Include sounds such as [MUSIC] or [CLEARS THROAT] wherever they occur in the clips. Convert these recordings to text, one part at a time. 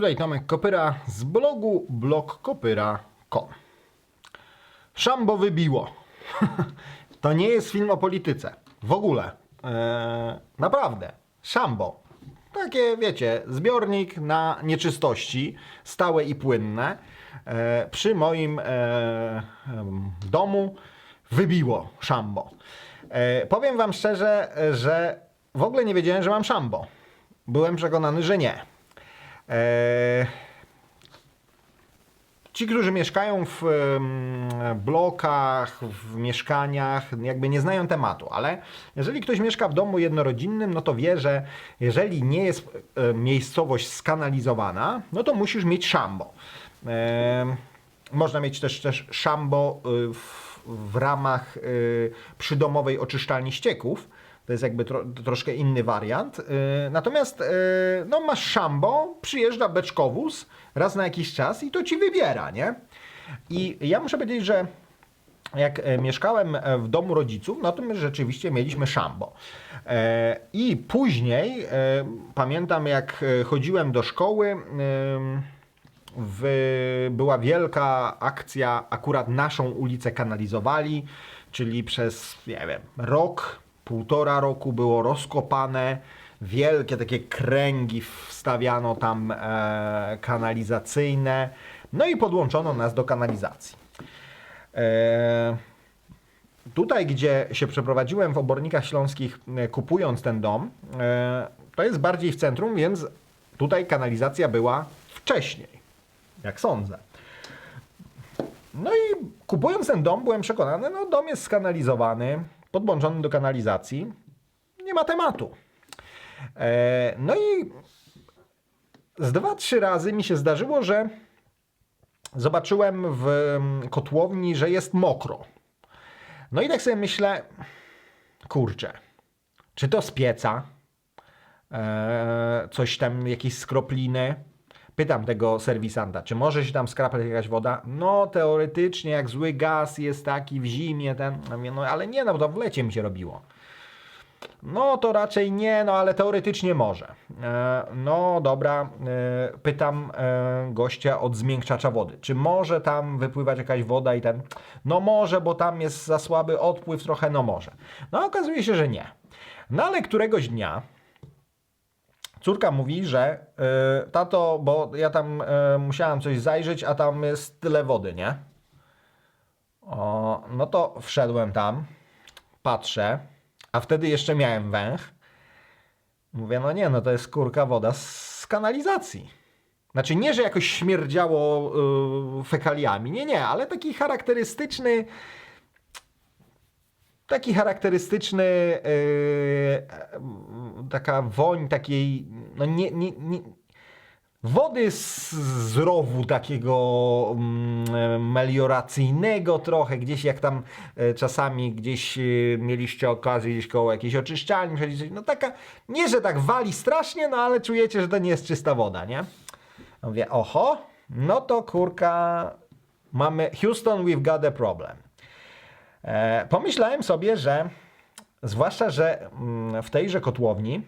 tutaj Tomek Kopyra z blogu blogkopyra.com. Szambo wybiło. [LAUGHS] to nie jest film o polityce. W ogóle. Eee, naprawdę. Szambo. Takie, wiecie, zbiornik na nieczystości, stałe i płynne. E, przy moim e, domu wybiło szambo. E, powiem Wam szczerze, że w ogóle nie wiedziałem, że mam szambo. Byłem przekonany, że nie. E, Ci, którzy mieszkają w blokach, w mieszkaniach, jakby nie znają tematu, ale jeżeli ktoś mieszka w domu jednorodzinnym, no to wie, że jeżeli nie jest e, miejscowość skanalizowana, no to musisz mieć szambo. Można mieć też, też szambo y, w, w ramach y, przydomowej oczyszczalni ścieków. To jest jakby tro, troszkę inny wariant. Y, Natomiast y, no, masz szambo, przyjeżdża beczkowóz raz na jakiś czas i to ci wybiera, nie? I ja muszę powiedzieć, że jak e, mieszkałem e, w domu rodziców, no to my rzeczywiście mieliśmy szambo. E, I później pamiętam, jak chodziłem do szkoły, w, była wielka akcja, akurat naszą ulicę kanalizowali, czyli przez, nie wiem, rok, półtora roku było rozkopane, wielkie takie kręgi wstawiano tam e, kanalizacyjne, no i podłączono nas do kanalizacji. E, tutaj, gdzie się przeprowadziłem w Obornikach Śląskich, e, kupując ten dom, e, to jest bardziej w centrum, więc tutaj kanalizacja była wcześniej, jak sądzę. No i kupując ten dom, byłem przekonany, no dom jest skanalizowany, podłączony do kanalizacji, nie ma tematu. E, no i z dwa, trzy razy mi się zdarzyło, że zobaczyłem w mm, kotłowni, że jest mokro. No i tak sobie myślę, kurczę, czy to z pieca? Eee, coś tam, jakieś skropliny? Pytam tego serwisanta, czy może się tam skrapać jakaś woda? No, teoretycznie, jak zły gaz jest taki w zimie, ten, mówię, no ale nie, no to w lecie mi się robiło. No to raczej nie, no ale teoretycznie może. E, no dobra, e, pytam e, gościa od zmiękczacza wody. Czy może tam wypływać jakaś woda i ten. No może, bo tam jest za słaby odpływ trochę, no może. No okazuje się, że nie. No ale któregoś dnia córka mówi, że e, tato, bo ja tam e, musiałam coś zajrzeć, a tam jest tyle wody, nie? O, no to wszedłem tam, patrzę, a wtedy jeszcze miałem węch. Mówię, no nie, no to jest kurka woda z kanalizacji. Znaczy nie, że jakoś śmierdziało yy, fekaliami, nie, nie, ale taki charakterystyczny, taki charakterystyczny, yy, taka woń takiej, no nie, nie, nie wody z, z rowu takiego mm, melioracyjnego trochę, gdzieś jak tam e, czasami gdzieś e, mieliście okazję gdzieś koło jakiejś oczyszczalni, no taka, nie, że tak wali strasznie, no ale czujecie, że to nie jest czysta woda, nie? Mówię, oho, no to kurka, mamy, Houston, we've got a problem. E, pomyślałem sobie, że zwłaszcza, że mm, w tejże kotłowni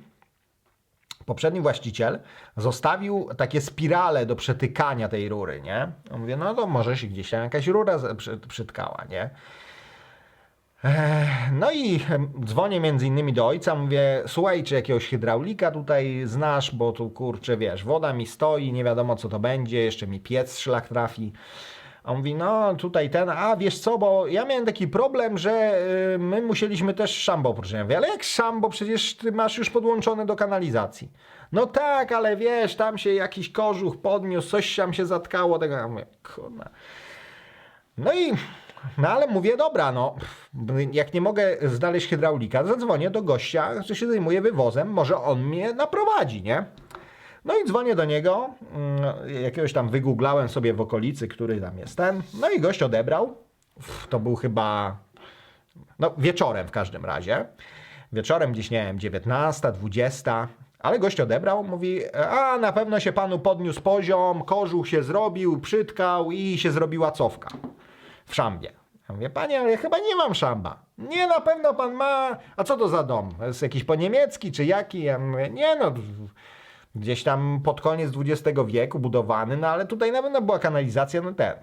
poprzedni właściciel zostawił takie spirale do przetykania tej rury, nie? Mówię, no to może się gdzieś tam jakaś rura przytkała, nie? Ech, No i dzwonię między innymi do ojca, mówię, słuchaj, czy jakiegoś hydraulika tutaj znasz, bo tu kurczę, wiesz, woda mi stoi, nie wiadomo co to będzie, jeszcze mi piec szlak trafi. A on mówi, no tutaj ten, a wiesz co, bo ja miałem taki problem, że y, my musieliśmy też szambo poczynić. Ja mówię, ale jak szambo? Przecież ty masz już podłączone do kanalizacji. No tak, ale wiesz, tam się jakiś kożuch podniósł, coś tam się zatkało, tego. Ja mówię, kurna. No i, no ale mówię, dobra, no, jak nie mogę znaleźć hydraulika, zadzwonię do gościa, który się zajmuje wywozem, może on mnie naprowadzi, nie? No i dzwonię do niego, mm, jakiegoś tam wygooglałem sobie w okolicy, który tam jest ten, no i gość odebrał, to był chyba, no wieczorem w każdym razie, wieczorem gdzieś, nie wiem, 19, 20, ale gość odebrał, mówi, a na pewno się panu podniósł poziom, kożuch się zrobił, przytkał i się zrobiła cofka w szambie. Ja mówię, panie, ale ja chyba nie mam szamba. Nie, na pewno pan ma. A co to za dom? Jest jakiś po niemiecki czy jaki? Ja mówię, nie no, gdzieś tam pod koniec XX wieku budowany, no ale tutaj na pewno była kanalizacja, no ten.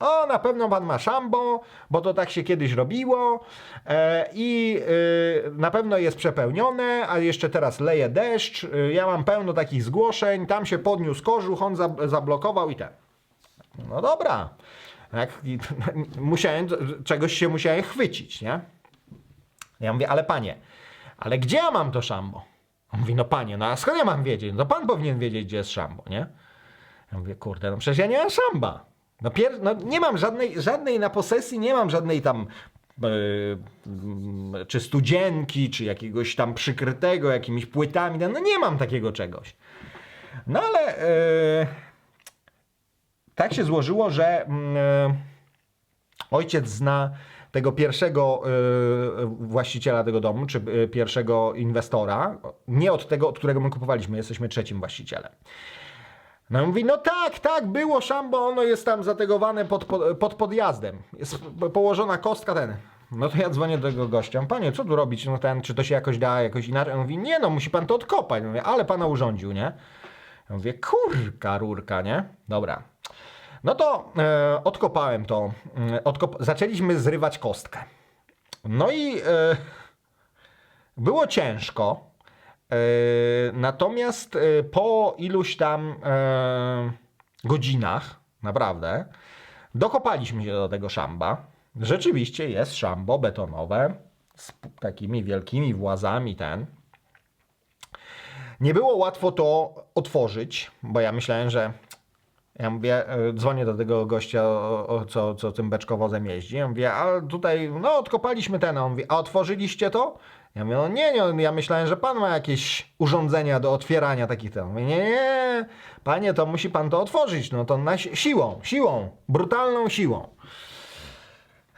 O, na pewno pan ma szambo, bo to tak się kiedyś robiło e, i e, na pewno jest przepełnione, a jeszcze teraz leje deszcz, e, ja mam pełno takich zgłoszeń, tam się podniósł kożuch, on za, zablokował i ten. No dobra. Jak, i- [LAUGHS] musiałem, czegoś się musiałem chwycić, nie? Ja mówię, ale panie, ale gdzie ja mam to szambo? On mówi, no panie, no a skąd ja mam wiedzieć? No pan powinien wiedzieć, gdzie jest szambo, nie? Ja mówię, kurde, no przecież ja nie mam szamba. No, pier... no nie mam żadnej, żadnej na posesji, nie mam żadnej tam mm, czy studzienki, czy jakiegoś tam przykrytego jakimiś płytami, no nie mam takiego czegoś. No ale e, tak się złożyło, że e, ojciec zna tego pierwszego e, właściciela tego domu, czy e, pierwszego inwestora, nie od tego, od którego my kupowaliśmy, jesteśmy trzecim właścicielem. No i mówi, no tak, tak, było szambo, ono jest tam zategowane pod, pod, pod podjazdem. Jest położona kostka ten. No to ja dzwonię do tego gościa. Panie, co tu robić? No ten, czy to się jakoś da, jakoś inaczej? On mówi, nie no, musi pan to odkopać. Mówię, ale pana urządził, nie? Ja mówię, kurka, rurka, nie? Dobra. No to e, odkopałem to. E, Odkop zaczęliśmy zrywać kostkę. No i e, było ciężko. E, natomiast e, po iluś tam e, godzinach, naprawdę, dokopaliśmy się do tego szamba. Rzeczywiście jest szambo betonowe z takimi wielkimi włazami ten. Nie było łatwo to otworzyć, bo ja myślałem, że ja mówię, e, dzwonię do tego gościa, o, o, co, co tym beczkowozem jeździ. Ja mówię, a tutaj, no odkopaliśmy ten. On mówi, a otworzyliście to? Ja mówię, no nie, nie, ja myślałem, że pan ma jakieś urządzenia do otwierania takich ten. Mówię, nie, nie, panie, to musi pan to otworzyć. No to na si- siłą, siłą, brutalną siłą.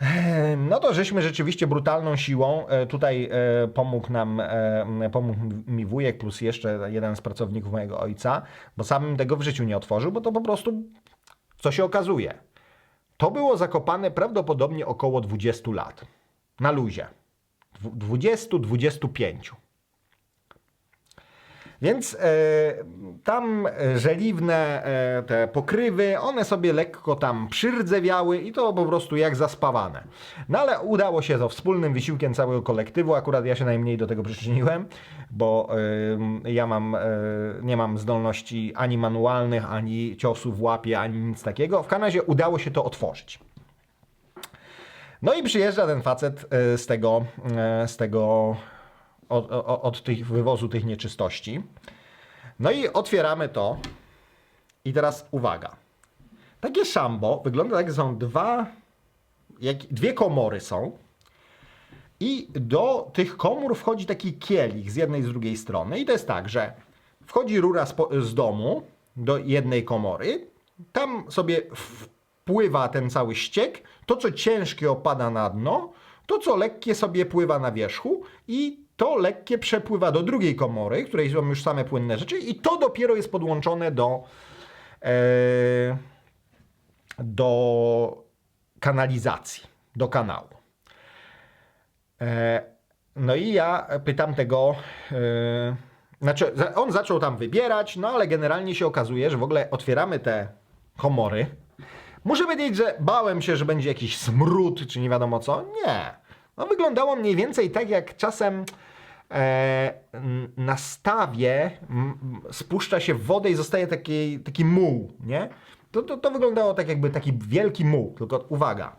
Ehm, No to żeśmy rzeczywiście brutalną siłą. e, Tutaj e, pomógł nam, e, pomógł mi wujek plus jeszcze jeden z pracowników mojego ojca, bo sam bym tego w życiu nie otworzył, bo to po prostu, co się okazuje, to było zakopane prawdopodobnie około 20 lat. Na luzie. Dwu- 20-25. Więc e, tam e, żeliwne e, te pokrywy, one sobie lekko tam przyrdzewiały i to po prostu jak zaspawane. No ale udało się to wspólnym wysiłkiem całego kolektywu. Akurat ja się najmniej do tego przyczyniłem, bo ja mam, nie mam zdolności ani manualnych, ani ciosów w łapie, ani nic takiego. W razie udało się to otworzyć. No i przyjeżdża ten facet z tego, z tego od, od, tych wywozu tych nieczystości. No i otwieramy to. I teraz uwaga. Takie szambo wygląda tak, że są dwa, jak, dwie komory są. I do tych komór wchodzi taki kielich z jednej i z drugiej strony. I to jest tak, że wchodzi rura z, z domu do jednej komory. Tam sobie wpływa ten cały ściek. To, co ciężkie opada na dno, to, co lekkie sobie pływa na wierzchu i to lekkie przepływa do drugiej komory, której są już same płynne rzeczy i to dopiero jest podłączone do e, do kanalizacji, do kanału. E, no i ja pytam tego, e, znaczy on zaczął tam wybierać, no ale generalnie się okazuje, że w ogóle otwieramy te komory. Muszę powiedzieć, że bałem się, że będzie jakiś smród, czy nie wiadomo co. Nie. No wyglądało mniej więcej tak, jak czasem e, na stawie spuszcza się wodę i zostaje taki, taki muł, nie? To, to, to wyglądało tak jakby taki wielki muł, tylko uwaga.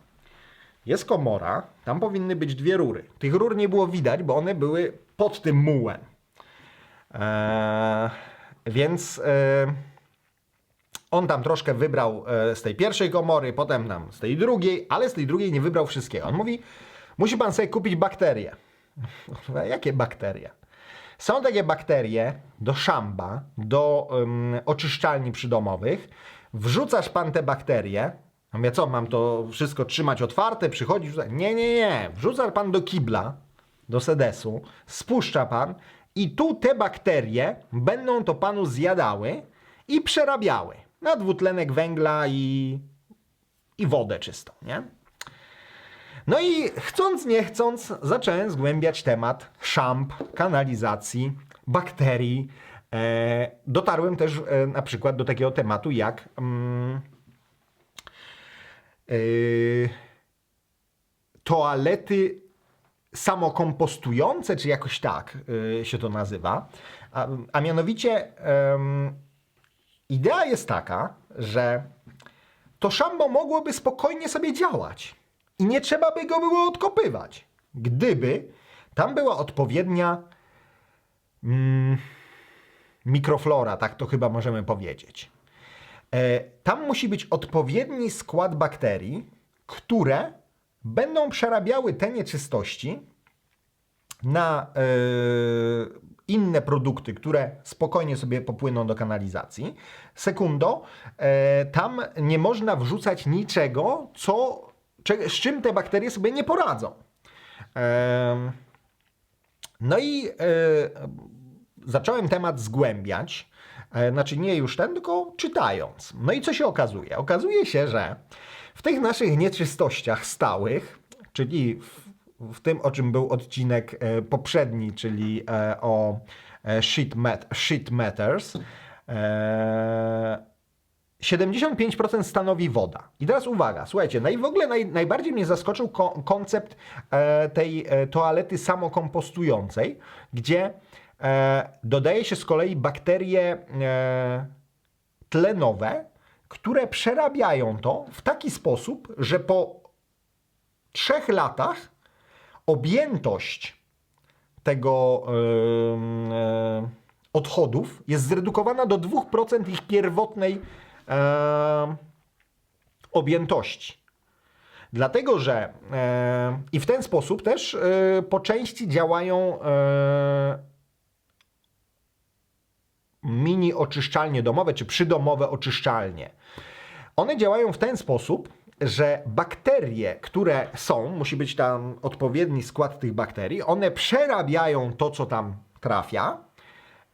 Jest komora, tam powinny być dwie rury. Tych rur nie było widać, bo one były pod tym mułem. Eee, więc e, on tam troszkę wybrał e, z tej pierwszej komory, potem tam z tej drugiej, ale z tej drugiej nie wybrał wszystkiego. On mówi, musi pan sobie kupić bakterie. Jakie bakterie? Są takie bakterie do szamba, do ym, oczyszczalni przydomowych. Wrzucasz pan te bakterie. Mówię, co, mam to wszystko trzymać otwarte, przychodzić? wrzucać? Nie, nie, nie. Wrzuca pan do kibla, do sedesu, spuszcza pan i tu te bakterie będą to panu zjadały i przerabiały na dwutlenek węgla i, i wodę czystą, nie? No i chcąc, nie chcąc, zacząłem zgłębiać temat szamp, kanalizacji, bakterii, E, dotarłem też e, na przykład do takiego tematu jak mm, e, toalety samokompostujące, czy jakoś tak y, się to nazywa. A, a mianowicie idea jest taka, że to szambo mogłoby spokojnie sobie działać i nie trzeba by go było odkopywać, gdyby tam była odpowiednia mm, mikroflora, tak to chyba możemy powiedzieć. E, Tam musi być odpowiedni skład bakterii, które będą przerabiały te nieczystości na e, inne produkty, które spokojnie sobie popłyną do kanalizacji. Sekundo, e, tam nie można wrzucać niczego, co, z czym te bakterie sobie nie poradzą. No i e, zacząłem temat zgłębiać. E, Znaczy nie już ten, tylko czytając. No i co się okazuje? Okazuje się, że w tych naszych nieczystościach stałych, czyli w, w tym, o czym był odcinek e, poprzedni, czyli e, o e, shit, mat, shit matters, e, 75% stanowi woda. I teraz uwaga, słuchajcie, naj, w ogóle naj, najbardziej mnie zaskoczył ko, koncept e, tej e, toalety samokompostującej, gdzie e, dodaje się z kolei bakterie e, tlenowe, które przerabiają to w taki sposób, że po trzech latach objętość tego e, odchodów jest zredukowana do 2% ich pierwotnej objętości. Dlatego, że i w ten sposób też e, po części działają mini oczyszczalnie domowe czy przydomowe oczyszczalnie. One działają w ten sposób, że bakterie, które są, musi być tam odpowiedni skład tych bakterii, one przerabiają to, co tam trafia,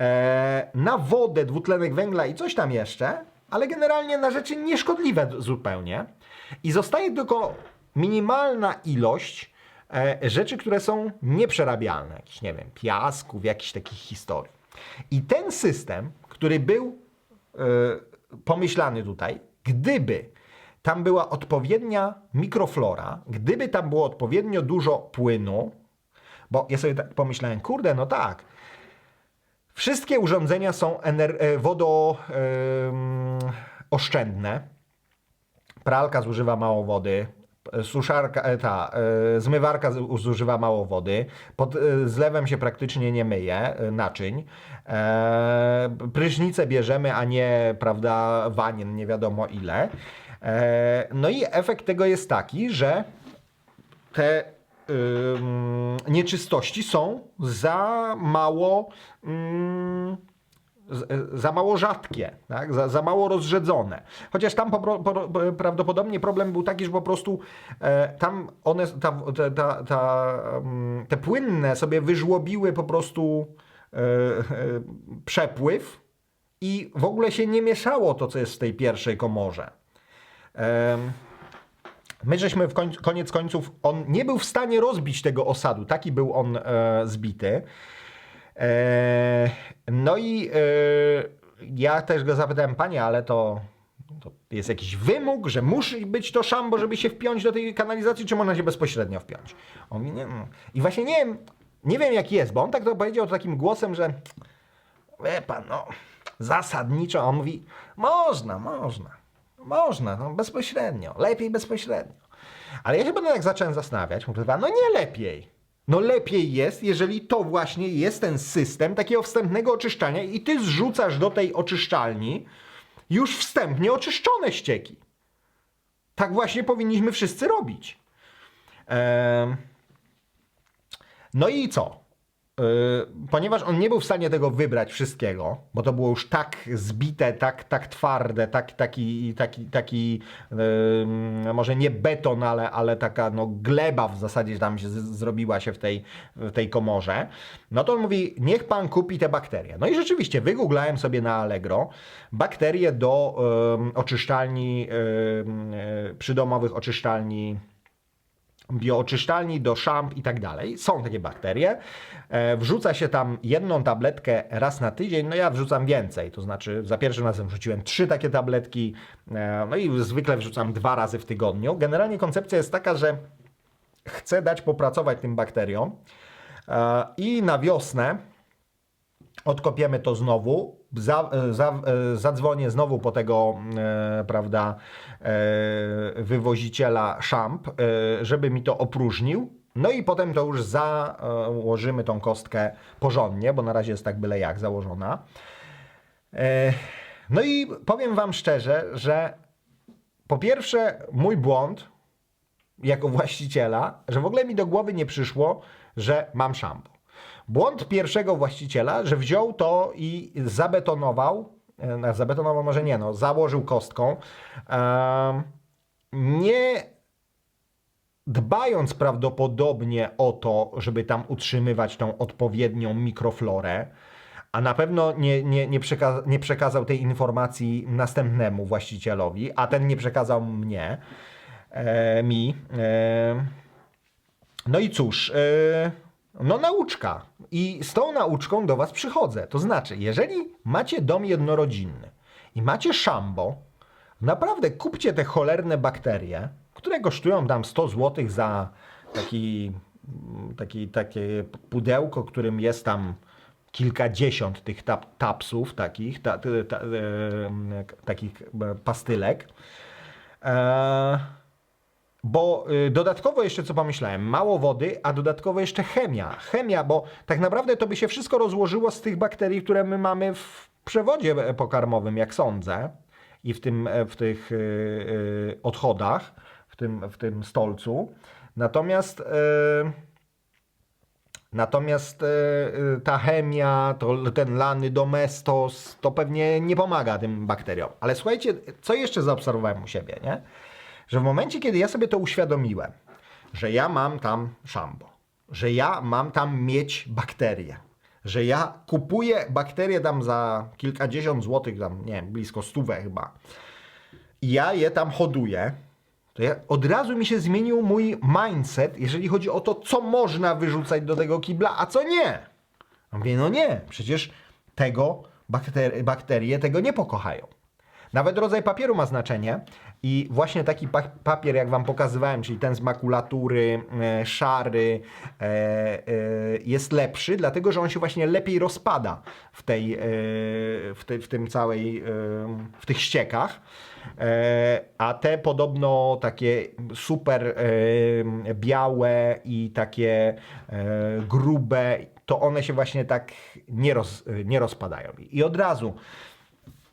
e, na wodę, dwutlenek węgla i coś tam jeszcze, ale generalnie na rzeczy nieszkodliwe zupełnie. I zostaje tylko minimalna ilość e, rzeczy, które są nieprzerabialne. Jakiś, nie wiem, piasków, jakichś takich historii. I ten system, który był e, pomyślany tutaj, gdyby tam była odpowiednia mikroflora, gdyby tam było odpowiednio dużo płynu, bo ja sobie tak pomyślałem, kurde, no tak, wszystkie urządzenia są e, wodooszczędne, pralka zużywa mało wody, suszarka, e, ta, e, zmywarka zużywa mało wody, pod zlewem się praktycznie nie myje naczyń, prysznice bierzemy, a nie, prawda, wanien, nie wiadomo ile. E, no i efekt tego jest taki, że te nieczystości są za mało z- za mało rzadkie, tak? za, za mało rozrzedzone. Chociaż tam po, po, prawdopodobnie problem był taki, że po prostu e, tam one, ta, ta, ta, te płynne sobie wyżłobiły po prostu e, e, przepływ i w ogóle się nie mieszało to, co jest w tej pierwszej komorze. My żeśmy w koń, koniec końców, on nie był w stanie rozbić tego osadu, taki był on e, zbity. E, no i e, ja też go zapytałem, panie, ale to, to jest jakiś wymóg, że musi być to szambo, żeby się wpiąć do tej kanalizacji, czy można się bezpośrednio wpiąć? On mówi, nie, mm. I właśnie nie wiem, nie wiem jak jest, bo on tak to powiedział takim głosem, że wie pan, no, zasadniczo, on mówi, można, można, można, no, bezpośrednio, lepiej bezpośrednio. Ale ja się będę tak zacząłem zastanawiać, mówię, no nie lepiej. No lepiej jest, jeżeli to właśnie jest ten system takiego wstępnego oczyszczania i ty zrzucasz do tej oczyszczalni już wstępnie oczyszczone ścieki. Tak właśnie powinniśmy wszyscy robić. Em, no i co? Yy, ponieważ on nie był w stanie tego wybrać wszystkiego, bo to było już tak zbite, tak, tak twarde, tak, taki, taki, taki yy, może nie beton, ale, ale taka no, gleba w zasadzie tam się zrobiła się w tej, w tej komorze, no to on mówi, niech pan kupi te bakterie. No i rzeczywiście wygooglałem sobie na Allegro bakterie do yy, oczyszczalni, yy, przydomowych oczyszczalni biooczyszczalni, do szamp i tak dalej. Są takie bakterie. E, Wrzuca się tam jedną tabletkę raz na tydzień, no ja wrzucam więcej, to znaczy za pierwszym razem wrzuciłem trzy takie tabletki, e, no i zwykle wrzucam dwa razy w tygodniu. Generalnie koncepcja jest taka, że chcę dać popracować tym bakteriom e, i na wiosnę odkopiemy to znowu, za, za, zadzwonię znowu po tego, e, prawda, e, wywoziciela szamp, e, żeby mi to opróżnił. No i potem to już założymy tą kostkę porządnie, bo na razie jest tak byle jak założona. E, no i powiem Wam szczerze, że po pierwsze mój błąd jako właściciela, że w ogóle mi do głowy nie przyszło, że mam szambo. Błąd pierwszego właściciela, że wziął to i zabetonował, e, zabetonował może nie, no, założył kostką, em, nie dbając prawdopodobnie o to, żeby tam utrzymywać tą odpowiednią mikroflorę, a na pewno nie, nie, nie, przeka- nie przekazał tej informacji następnemu właścicielowi, a ten nie przekazał mnie, e, mi. E, no i cóż, e, no nauczka. I z tą nauczką do Was przychodzę. To znaczy, jeżeli macie dom jednorodzinny i macie szambo, naprawdę kupcie te cholerne bakterie, które kosztują tam 100 zł za taki, taki, takie pudełko, którym jest tam kilkadziesiąt tych tap, tapsów, takich, ta, ta, ta, e, takich pastylek. E, bo y, dodatkowo jeszcze co pomyślałem, mało wody, a dodatkowo jeszcze chemia. Chemia, bo tak naprawdę to by się wszystko rozłożyło z tych bakterii, które my mamy w przewodzie e, pokarmowym, jak sądzę, i w, tym, e, w tych y, y, odchodach, w tym, w tym stolcu. Natomiast. y, Natomiast e, e, ta chemia, to, ten lany domestos, to pewnie nie pomaga tym bakteriom. Ale słuchajcie, co jeszcze zaobserwowałem u siebie, nie? Że w momencie, kiedy ja sobie to uświadomiłem, że ja mam tam szambo, że ja mam tam mieć bakterie, że ja kupuję bakterie tam za kilkadziesiąt złotych, tam nie wiem, blisko stówę chyba, i ja je tam hoduję, to ja, od razu mi się zmienił mój mindset, jeżeli chodzi o to, co można wyrzucać do tego kibla, a co nie. Ja Mówię, no nie, przecież tego bakterie, bakterie tego nie pokochają. Nawet rodzaj papieru ma znaczenie i właśnie taki pa papier, jak Wam pokazywałem, czyli ten z makulatury, e, szary, e, e, jest lepszy, dlatego że on się właśnie lepiej rozpada w, tej, e, w, te, w tym całej, e, w tych ściekach. E, a te podobno takie super e, białe i takie e, grube, to one się właśnie tak nie, roz, nie rozpadają. I od razu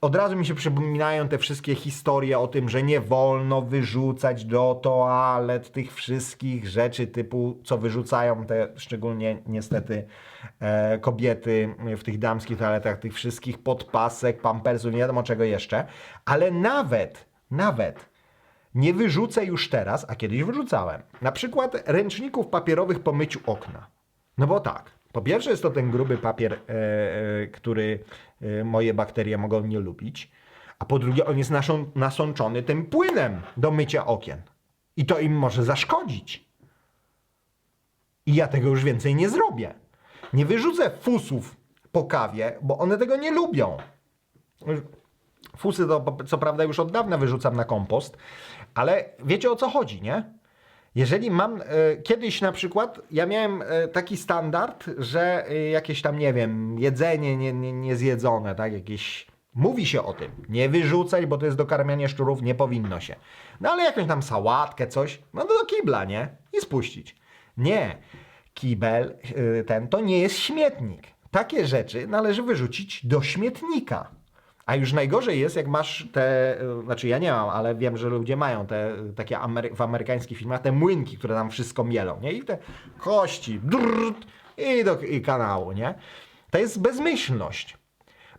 od razu mi się przypominają te wszystkie historie o tym, że nie wolno wyrzucać do toalet tych wszystkich rzeczy typu, co wyrzucają te szczególnie niestety e, kobiety w tych damskich toaletach, tych wszystkich podpasek, pampersów, nie wiadomo czego jeszcze, ale nawet, nawet nie wyrzucę już teraz, a kiedyś wyrzucałem, na przykład ręczników papierowych po myciu okna. No bo tak, po pierwsze jest to ten gruby papier, e, e, który e, moje bakterie mogą nie lubić, a po drugie on jest naszą, nasączony tym płynem do mycia okien. I to im może zaszkodzić. I ja tego już więcej nie zrobię. Nie wyrzucę fusów po kawie, bo one tego nie lubią. Fusy to co prawda już od dawna wyrzucam na kompost, ale wiecie o co chodzi, nie? Jeżeli mam e, kiedyś na przykład, ja miałem e, taki standard, że e, jakieś tam, nie wiem, jedzenie nie, nie, tak, jakieś. Mówi się o tym, nie wyrzucać, bo to jest dokarmianie szczurów, nie powinno się. No ale jakąś tam sałatkę, coś, no to do kibla, nie? I spuścić. Nie. Kibel ten to nie jest śmietnik. Takie rzeczy należy wyrzucić do śmietnika. A już najgorzej jest, jak masz te, znaczy ja nie mam, ale wiem, że ludzie mają te takie amery w amerykańskich filmach, te młynki, które tam wszystko mielą, nie? I te kości, drrrt, i do i kanału, nie? To jest bezmyślność.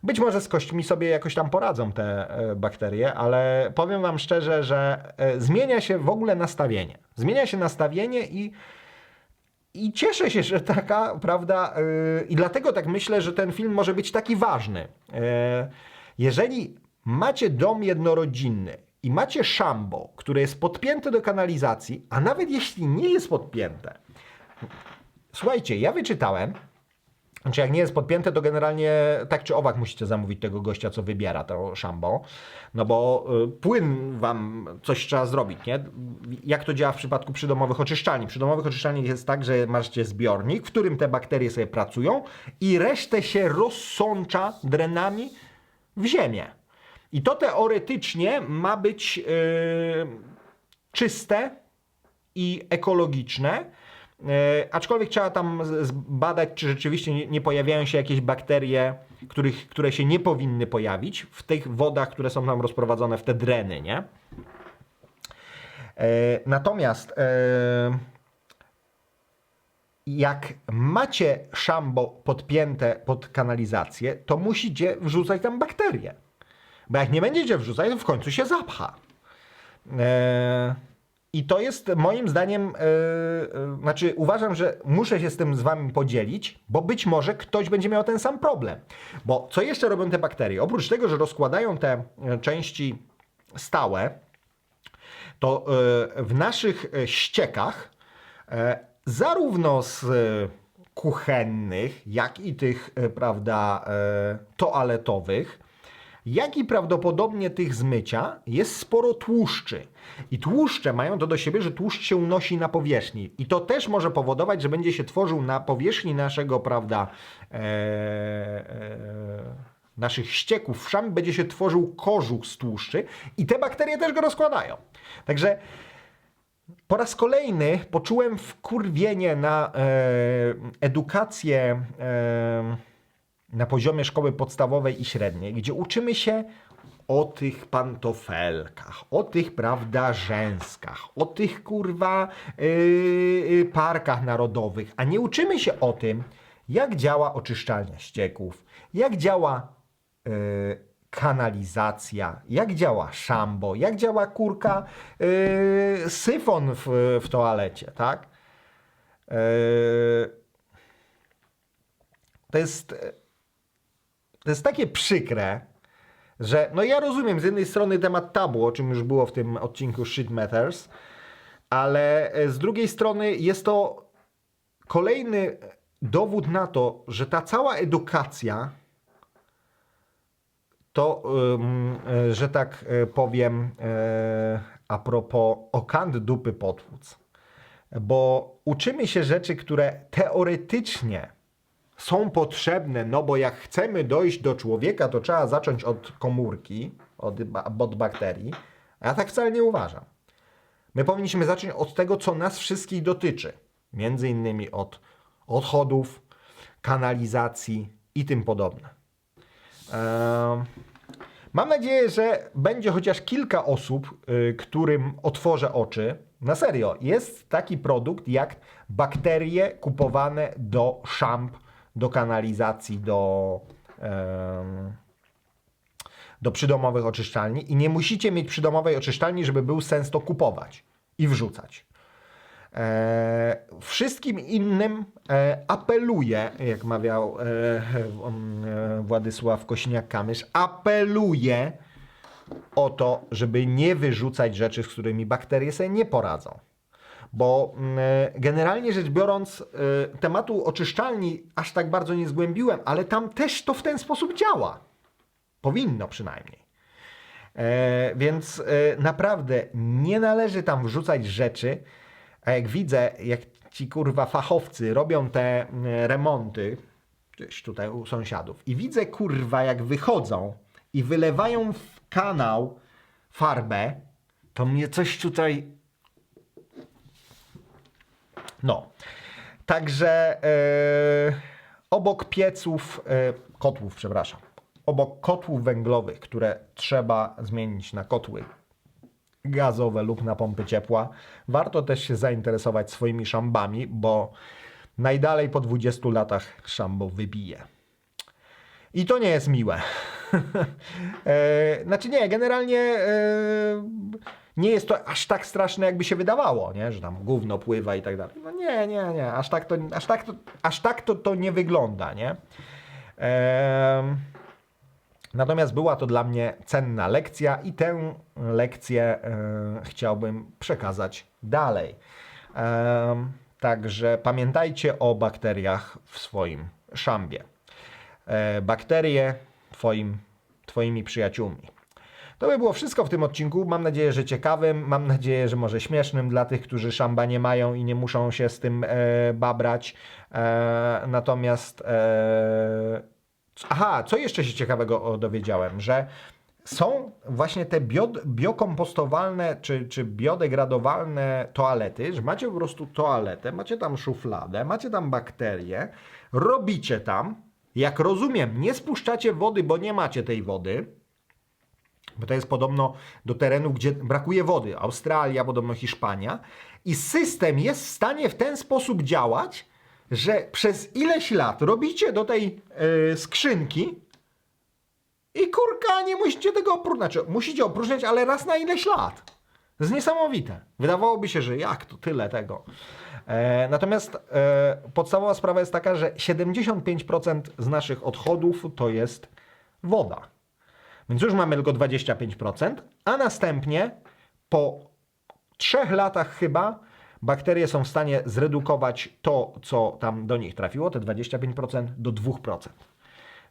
Być może z kośćmi sobie jakoś tam poradzą te e, bakterie, ale powiem Wam szczerze, że e, zmienia się w ogóle nastawienie. Zmienia się nastawienie i i cieszę się, że taka, prawda, yy, i dlatego tak myślę, że ten film może być taki ważny. Jeżeli macie dom jednorodzinny i macie szambo, które jest podpięte do kanalizacji, a nawet jeśli nie jest podpięte, słuchajcie, ja wyczytałem, znaczy jak nie jest podpięte, to generalnie tak czy owak musicie zamówić tego gościa, co wybiera to szambo, no bo y, płyn wam coś trzeba zrobić, nie? Jak to działa w przypadku przydomowych oczyszczalni? Przydomowych oczyszczalni jest tak, że macie zbiornik, w którym te bakterie sobie pracują i resztę się rozsącza drenami w ziemię. I to teoretycznie ma być yy, czyste i ekologiczne. E, aczkolwiek trzeba tam zbadać, czy rzeczywiście nie, nie pojawiają się jakieś bakterie, których, które się nie powinny pojawić w tych wodach, które są tam rozprowadzone w te dreny, nie? E, natomiast e, jak macie szambo podpięte pod kanalizację, to musicie wrzucać tam bakterie. Bo jak nie będziecie wrzucać, to w końcu się zapcha. E, I to jest moim zdaniem, e, e, znaczy uważam, że muszę się z tym z wami podzielić, bo być może ktoś będzie miał ten sam problem. Bo co jeszcze robią te bakterie? Oprócz tego, że rozkładają te części stałe, to w naszych ściekach, zarówno z e, kuchennych, jak i tych, e, prawda, e, toaletowych, jak i prawdopodobnie tych z mycia, jest sporo tłuszczy. I tłuszcze mają to do siebie, że tłuszcz się unosi na powierzchni. I to też może powodować, że będzie się tworzył na powierzchni naszego, prawda, e, e, naszych ścieków w szamie, będzie się tworzył kożuch z tłuszczy i te bakterie też go rozkładają. Także po raz kolejny poczułem wkurwienie na e, edukację e, na poziomie szkoły podstawowej i średniej, gdzie uczymy się o tych pantofelkach, o tych, prawda, rzęskach, o tych, kurwa, yy, parkach narodowych, a nie uczymy się o tym, jak działa oczyszczalnia ścieków, jak działa yy, kanalizacja, jak działa szambo, jak działa kurka, yy, syfon w, w toalecie, tak? Yy, to jest to jest takie przykre, że no ja rozumiem z jednej strony temat tabu, o czym już było w tym odcinku Shit Matters, ale e, z drugiej strony jest to kolejny dowód na to, że ta cała edukacja to, e, że tak e, powiem, e, a propos okant dupy potwóc, bo uczymy się rzeczy, które teoretycznie są potrzebne, no bo jak chcemy dojść do człowieka, to trzeba zacząć od komórki, od, od bakterii. A ja tak wcale nie uważam. My powinniśmy zacząć od tego, co nas wszystkich dotyczy. Między innymi od odchodów, kanalizacji i tym podobne. Mam nadzieję, że będzie chociaż kilka osób, y, którym otworzę oczy. Na serio, jest taki produkt jak bakterie kupowane do szamp, do kanalizacji, do, do przydomowych oczyszczalni i nie musicie mieć przydomowej oczyszczalni, żeby był sens to kupować i wrzucać. E, wszystkim innym e, apeluję, jak mawiał e, Władysław Kośniak-Kamysz, apeluję o to, żeby nie wyrzucać rzeczy, z którymi bakterie sobie nie poradzą. Bo generalnie rzecz biorąc, tematu oczyszczalni aż tak bardzo nie zgłębiłem, ale tam też to w ten sposób działa. Powinno przynajmniej. Więc naprawdę nie należy tam wrzucać rzeczy, a jak widzę, jak ci kurwa fachowcy robią te mm, remonty, gdzieś tutaj u sąsiadów, i widzę kurwa jak wychodzą i wylewają w kanał farbę, to mnie coś tutaj no. Także e, obok pieców, e, kotłów, przepraszam, obok kotłów węglowych, które trzeba zmienić na kotły gazowe lub na pompy ciepła, warto też się zainteresować swoimi szambami, bo najdalej po 20 latach szambo wybije. I to nie jest miłe. [LAUGHS] e, znaczy nie, generalnie e, nie jest to aż tak straszne, jakby się wydawało, nie? że tam gówno pływa i tak dalej. No nie, nie, nie, aż tak to, aż tak to, aż tak to, to nie wygląda, nie? Natomiast była to dla mnie cenna lekcja i tę lekcję e, chciałbym przekazać dalej. Em, Także pamiętajcie o bakteriach w swoim szambie. E, Bakterie twoim, twoimi przyjaciółmi. To by było wszystko w tym odcinku. Mam nadzieję, że ciekawym, mam nadzieję, że może śmiesznym dla tych, którzy szamba nie mają i nie muszą się z tym e, babrać. E, natomiast. E, aha, co jeszcze się ciekawego dowiedziałem, że są właśnie te bio, biokompostowalne czy, czy biodegradowalne toalety, że macie po prostu toaletę, macie tam szufladę, macie tam bakterie, robicie tam, jak rozumiem, nie spuszczacie wody, bo nie macie tej wody, bo to jest podobno do terenów, gdzie brakuje wody. Australia, podobno Hiszpania. I system jest w stanie w ten sposób działać, że przez ileś lat robicie do tej e, skrzynki i kurka, nie musicie tego opróżniać. Znaczy, musicie opróżniać, ale raz na ileś lat. To jest niesamowite. Wydawałoby się, że jak to tyle tego. E, natomiast e, podstawowa sprawa jest taka, że 75% z naszych odchodów to jest woda. Więc już mamy tylko 25%, a następnie po trzech latach chyba bakterie są w stanie zredukować to, co tam do nich trafiło, te 25% do 2%.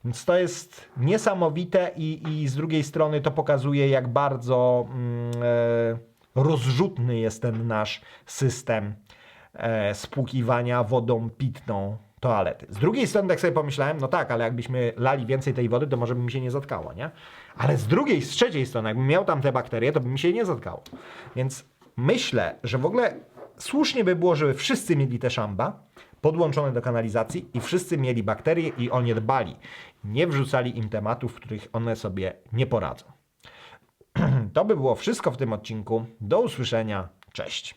Więc to jest niesamowite i, i z drugiej strony to pokazuje, jak bardzo mm, e, rozrzutny jest ten nasz system e, spłukiwania wodą pitną toalety. Z drugiej strony tak sobie pomyślałem, no tak, ale jakbyśmy lali więcej tej wody, to może by mi się nie zatkało, nie? Ale z drugiej, z trzeciej strony, jakbym miał tam te bakterie, to by mi się nie zatkało. Więc myślę, że w ogóle słusznie by było, żeby wszyscy mieli te szamba podłączone do kanalizacji i wszyscy mieli bakterie i o nie dbali. Nie wrzucali im tematów, w których one sobie nie poradzą. [CLEARS THROAT] To by było wszystko w tym odcinku. Do usłyszenia. Cześć.